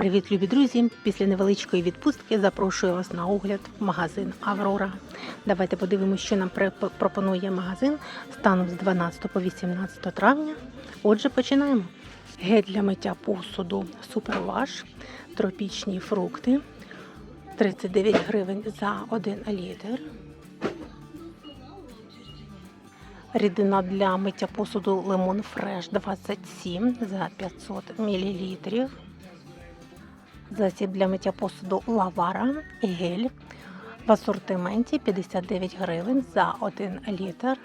Привіт, любі друзі! Після невеличкої відпустки запрошую вас на огляд в магазин Аврора. Давайте подивимося, що нам пропонує магазин станом з 12 по 18 травня. Отже, починаємо. Гель для миття посуду Суперваш, тропічні фрукти 39 гривень за 1 літр. Рідина для миття посуду Lemon Fresh 27 за 500 мл. Засіб для миття посуду Лавара гель в асортименті 59 гривень за 1 літр.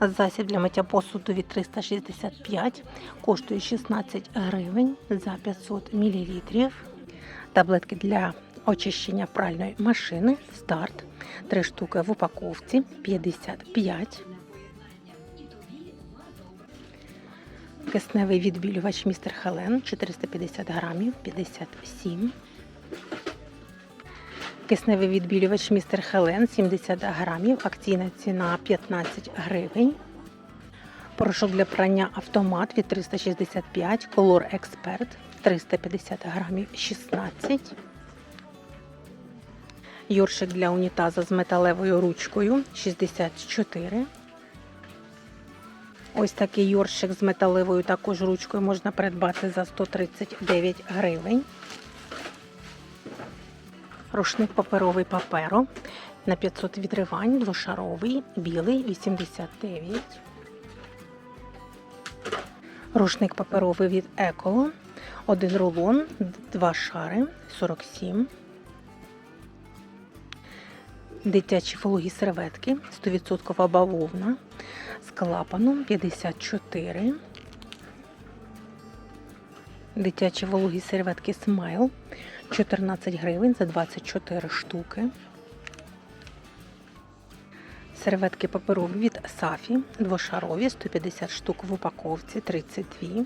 Засіб для миття посуду від 365 коштує 16 гривень за 500 мл. Таблетки для очищення пральної машини старт. 3 штуки в упаковці 55. Кисневий відбілювач містер Хелен 450 грамів 57. Кисневий відбілювач містер Хелен 70 грамів. Акційна ціна 15 гривень. Порошок для прання автомат від 365. Колор Експерт 350 грамів 16. Йоршик для унітаза з металевою ручкою 64. Ось такий йоршик з металевою також ручкою можна придбати за 139 гривень. Рушник паперовий паперо на 500 відривань, двошаровий, білий 89. Рушник паперовий від Еколо. Один рулон, два шари 47. Дитячі вологі серветки 100% бавовна з клапаном 54. Дитячі вологі серветки Смайл 14 гривень за 24 штуки. Серветки паперові від Сафі двошарові 150 штук в упаковці 32.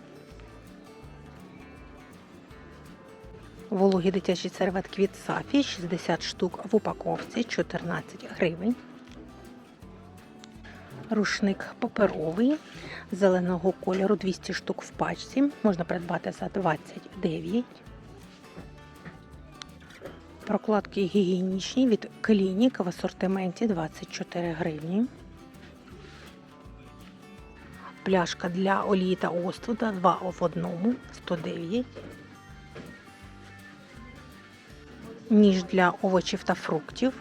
Вологі дитячі серветки від Сафі 60 штук в упаковці 14 гривень. Рушник паперовий зеленого кольору 200 штук в пачці. Можна придбати за 29. Прокладки гігієнічні від Клінік в асортименті 24 гривні. Пляшка для олії та оствуда 2 в одному 109. Ніж для овочів та фруктів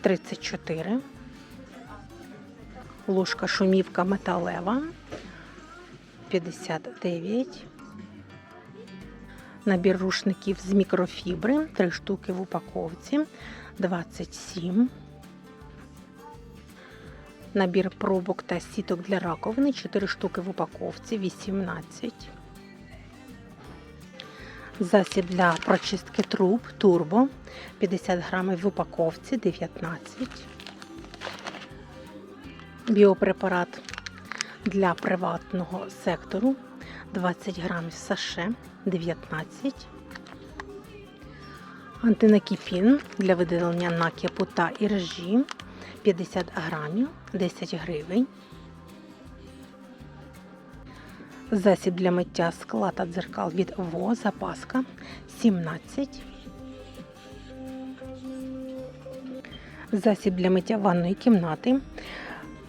34. Ложка шумівка металева 59. Набір рушників з мікрофібри 3 штуки в упаковці 27. Набір пробок та сіток для раковини 4 штуки в упаковці 18. Засіб для прочистки труб турбо 50 грамів в упаковці 19. Біопрепарат для приватного сектору 20 грамів саше 19. Антинакіпін для видалення накипу та іржі 50 грамів 10 гривень. Засіб для миття скла та дзеркал від ВО запаска 17. Засіб для миття ванної кімнати.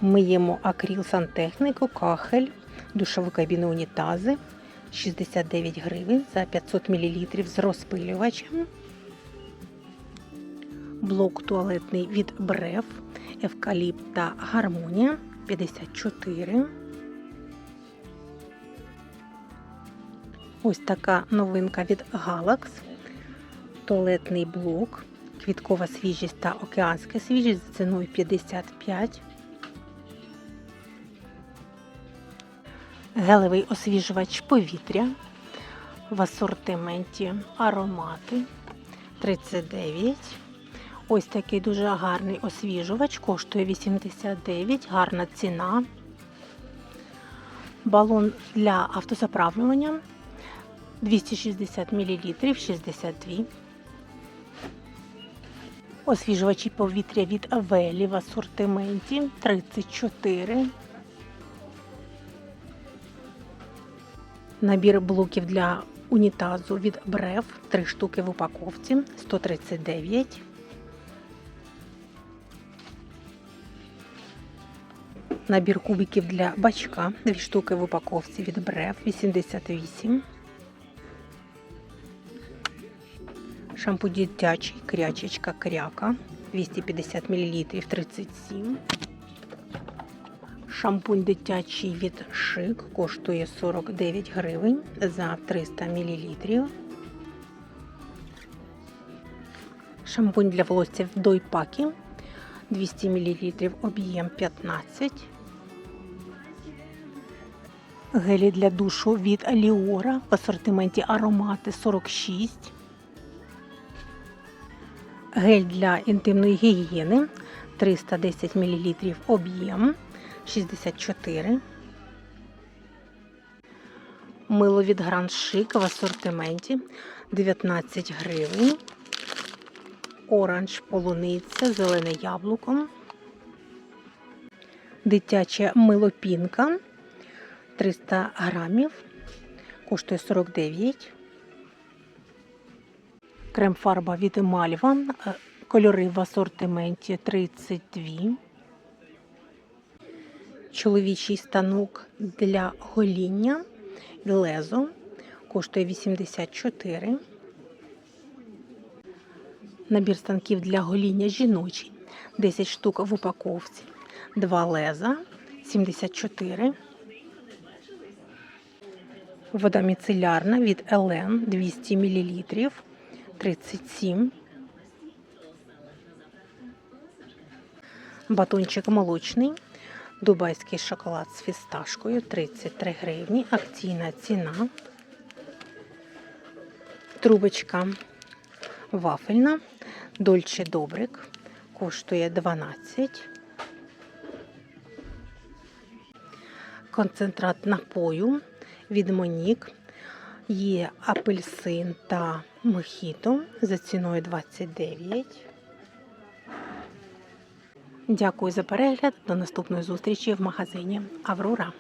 Миємо акріл сантехніку, кахель, душову кабіну унітази 69 гривень за 500 мл з розпилювачем. Блок туалетний від Бреф, Евкаліпт та Гармонія 54. Ось така новинка від Galax. Туалетний блок, квіткова свіжість та океанська свіжість за ціною 55. Гелевий освіжувач повітря в асортименті аромати 39. Ось такий дуже гарний освіжувач, коштує 89, гарна ціна. Балон для автозаправлювання 260 мл 62. Освіжувачі повітря від Авелі в асортименті 34. Набір блоків для унітазу від Брев 3 штуки в упаковці 139. Набір кубиків для бачка 2 штуки в упаковці від Брев 88. Шампунь дитячий крячечка кряка 250 мл 37. Шампунь дитячий від Шик коштує 49 гривень за 300 мл. Шампунь для волосся в дойпакі 200 мл об'єм 15. Гелі для душу від Аліора в асортименті аромати 46. Гель для інтимної гігієни 310 мл об'єм 64. Мило від Grand Chic в асортименті 19 гривень. Оранж полуниця, зелене яблуко. Дитяче мило пінка 300 грамів. Коштує 49. Крем-фарба від Мальва. е, Кольори в асортименті 32. Чоловічий станок для гоління лезо коштує 84. Набір станків для гоління жіночий 10 штук в упаковці. Два леза 74. Вода міцелярна від Елен 200 мл 37. Батончик молочний. Дубайський шоколад з фісташкою 33 гривні. Акційна ціна. Трубочка вафельна. Дольче Добрик коштує 12. Концентрат напою від Монік. Є апельсин та мохіто за ціною 29. Дякую за перегляд. До наступної зустрічі в магазині Аврора.